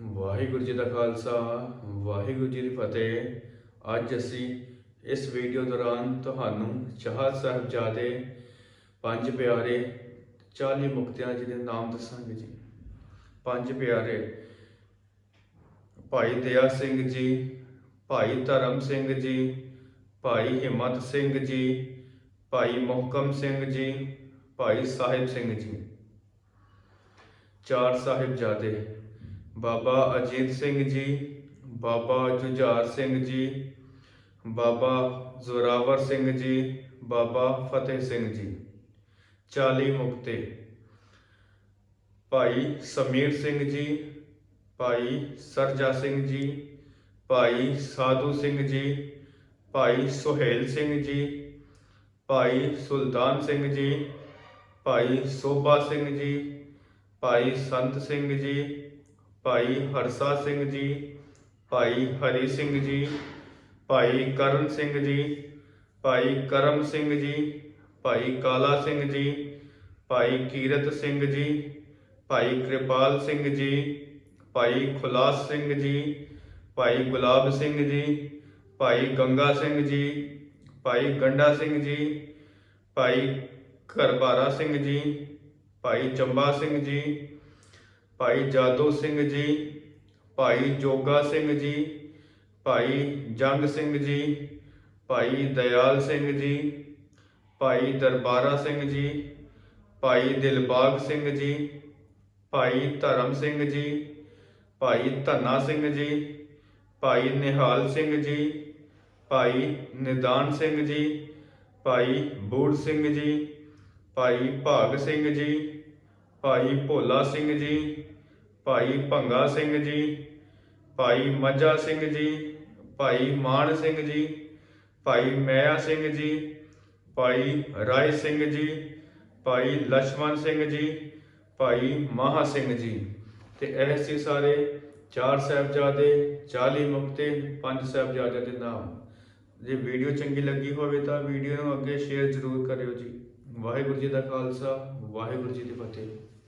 ਵਾਹਿਗੁਰੂ ਜੀ ਦਾ ਖਾਲਸਾ, ਵਾਹਿਗੁਰੂ ਜੀ ਦੀ ਫਤਿਹ। ਅੱਜ ਅਸੀਂ ਇਸ ਵੀਡੀਓ ਦੌਰਾਨ ਤੁਹਾਨੂੰ ਚਾਹਤ ਸਾਹਿਬਜ਼ਾਦੇ ਪੰਜ ਪਿਆਰੇ 40 ਮੁਕਤਿਆਂ ਜੀ ਦੇ ਨਾਮ ਦੱਸਾਂਗੇ ਜੀ। ਪੰਜ ਪਿਆਰੇ ਭਾਈ ਦਇਆ ਸਿੰਘ ਜੀ, ਭਾਈ ਧਰਮ ਸਿੰਘ ਜੀ, ਭਾਈ ਹਿੰਮਤ ਸਿੰਘ ਜੀ, ਭਾਈ ਮੁਹਕਮ ਸਿੰਘ ਜੀ, ਭਾਈ ਸਾਹਿਬ ਸਿੰਘ ਜੀ। ਚਾਰ ਸਾਹਿਬਜ਼ਾਦੇ ਬਾਬਾ ਅਜੀਤ ਸਿੰਘ ਜੀ ਬਾਬਾ ਜੁਝਾਰ ਸਿੰਘ ਜੀ ਬਾਬਾ ਜ਼ੋਰਾਵਰ ਸਿੰਘ ਜੀ ਬਾਬਾ ਫਤਿਹ ਸਿੰਘ ਜੀ 40 ਮੁਕਤੇ ਭਾਈ ਸਮੀਰ ਸਿੰਘ ਜੀ ਭਾਈ ਸਰਜਾ ਸਿੰਘ ਜੀ ਭਾਈ ਸਾਧੂ ਸਿੰਘ ਜੀ ਭਾਈ ਸੁਹੇਲ ਸਿੰਘ ਜੀ ਭਾਈ ਸੁਲਤਾਨ ਸਿੰਘ ਜੀ ਭਾਈ ਸੋਭਾ ਸਿੰਘ ਜੀ ਭਾਈ ਸੰਤ ਸਿੰਘ ਜੀ ਭਾਈ ਹਰਸਾ ਸਿੰਘ ਜੀ ਭਾਈ ਹਰੀ ਸਿੰਘ ਜੀ ਭਾਈ ਕਰਨ ਸਿੰਘ ਜੀ ਭਾਈ ਕਰਮ ਸਿੰਘ ਜੀ ਭਾਈ ਕਾਲਾ ਸਿੰਘ ਜੀ ਭਾਈ ਕੀਰਤ ਸਿੰਘ ਜੀ ਭਾਈ ਕਿਰਪਾਲ ਸਿੰਘ ਜੀ ਭਾਈ ਖੁਲਾਸ ਸਿੰਘ ਜੀ ਭਾਈ ਗੁਲਾਬ ਸਿੰਘ ਜੀ ਭਾਈ ਗੰਗਾ ਸਿੰਘ ਜੀ ਭਾਈ ਗੰਡਾ ਸਿੰਘ ਜੀ ਭਾਈ ਘਰਬਾਰਾ ਸਿੰਘ ਜੀ ਭਾਈ ਚੰਬਾ ਸਿੰਘ ਜੀ ਭਾਈ ਜਾਦੋ ਸਿੰਘ ਜੀ ਭਾਈ ਜੋਗਾ ਸਿੰਘ ਜੀ ਭਾਈ ਜੰਗ ਸਿੰਘ ਜੀ ਭਾਈ ਦਇਆਲ ਸਿੰਘ ਜੀ ਭਾਈ ਦਰਬਾਰਾ ਸਿੰਘ ਜੀ ਭਾਈ ਦਿਲਬਾਗ ਸਿੰਘ ਜੀ ਭਾਈ ਧਰਮ ਸਿੰਘ ਜੀ ਭਾਈ ਧੰਨਾ ਸਿੰਘ ਜੀ ਭਾਈ ਨਿਹਾਲ ਸਿੰਘ ਜੀ ਭਾਈ ਨਿਦਾਨ ਸਿੰਘ ਜੀ ਭਾਈ ਬੂੜ ਸਿੰਘ ਜੀ ਭਾਈ ਭਾਗ ਸਿੰਘ ਜੀ ਭਾਈ ਭੋਲਾ ਸਿੰਘ ਜੀ, ਭਾਈ ਭੰਗਾ ਸਿੰਘ ਜੀ, ਭਾਈ ਮੱਝਾ ਸਿੰਘ ਜੀ, ਭਾਈ ਮਾਨ ਸਿੰਘ ਜੀ, ਭਾਈ ਮੈਆ ਸਿੰਘ ਜੀ, ਭਾਈ ਰਾਏ ਸਿੰਘ ਜੀ, ਭਾਈ ਲਛਮਣ ਸਿੰਘ ਜੀ, ਭਾਈ ਮਹਾ ਸਿੰਘ ਜੀ। ਤੇ ਇਹ ਸੀ ਸਾਰੇ ਚਾਰ ਸਹਿਬਜ਼ਾਦੇ 40 ਮੁਕਤੇ, ਪੰਜ ਸਹਿਬਜ਼ਾਦਿਆਂ ਦੇ ਨਾਮ। ਜੇ ਵੀਡੀਓ ਚੰਗੀ ਲੱਗੀ ਹੋਵੇ ਤਾਂ ਵੀਡੀਓ ਨੂੰ ਅੱਗੇ ਸ਼ੇਅਰ ਜ਼ਰੂਰ ਕਰਿਓ ਜੀ। ਵਾਹਿਗੁਰੂ ਜੀ ਦਾ ਖਾਲਸਾ, ਵਾਹਿਗੁਰੂ ਜੀ ਦੀ ਫਤਿਹ।